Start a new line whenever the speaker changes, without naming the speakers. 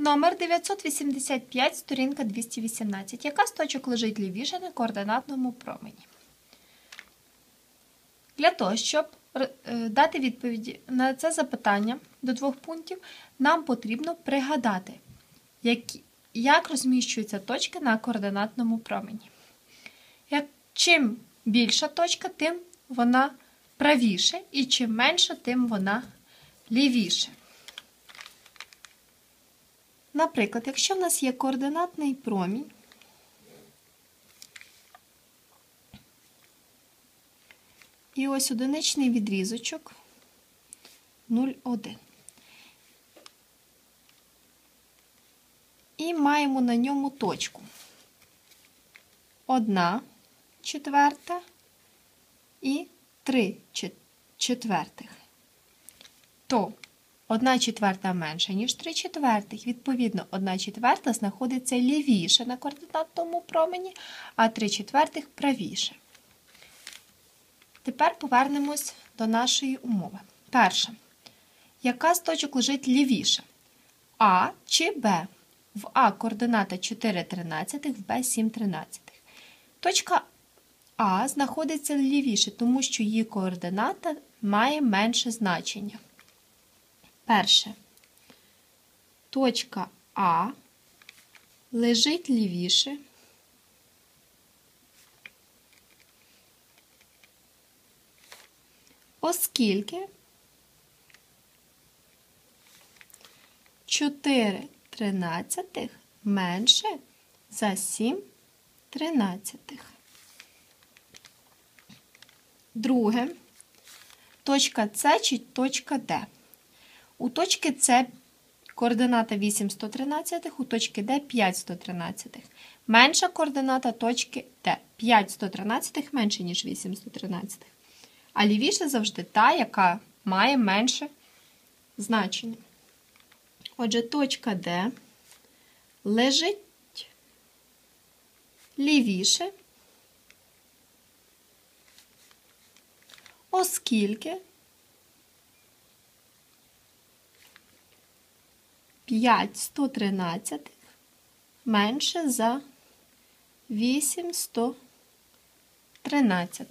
Номер 985, сторінка 218. Яка з точок лежить лівіше на координатному промені? Для того, щоб е, дати відповіді на це запитання до двох пунктів, нам потрібно пригадати, як розміщуються точки на координатному промені. Як, чим більша точка, тим вона правіше, і чим менша, тим вона лівіше. Наприклад, якщо в нас є координатний промінь, і ось одиничний відрізочок 0,1. І маємо на ньому точку. Одна четверта і 3 четвертих. То 1 четверта менша, ніж 3 четвертих. Відповідно, 1 четверта знаходиться лівіше на координатному промені, а 3 четвертих правіше. Тепер повернемось до нашої умови. Перше. Яка з точок лежить лівіше? А чи Б? В А координата 4 тринадцятих, в Б 7 тринадцятих. Точка А знаходиться лівіше, тому що її координата має менше значення. Перше. Точка А лежить лівіше. Оскільки 4 тринадцятих менше за 7 тринадцятих. Друге. Точка С чи точка Д. У точки С координата 8 113, у точки Д 5 113. Менша координата точки Д. 5 113 менше, ніж 8 113. А лівіше завжди та, яка має менше значення. Отже, точка Д лежить лівіше, оскільки 5 113 менше за 8 113.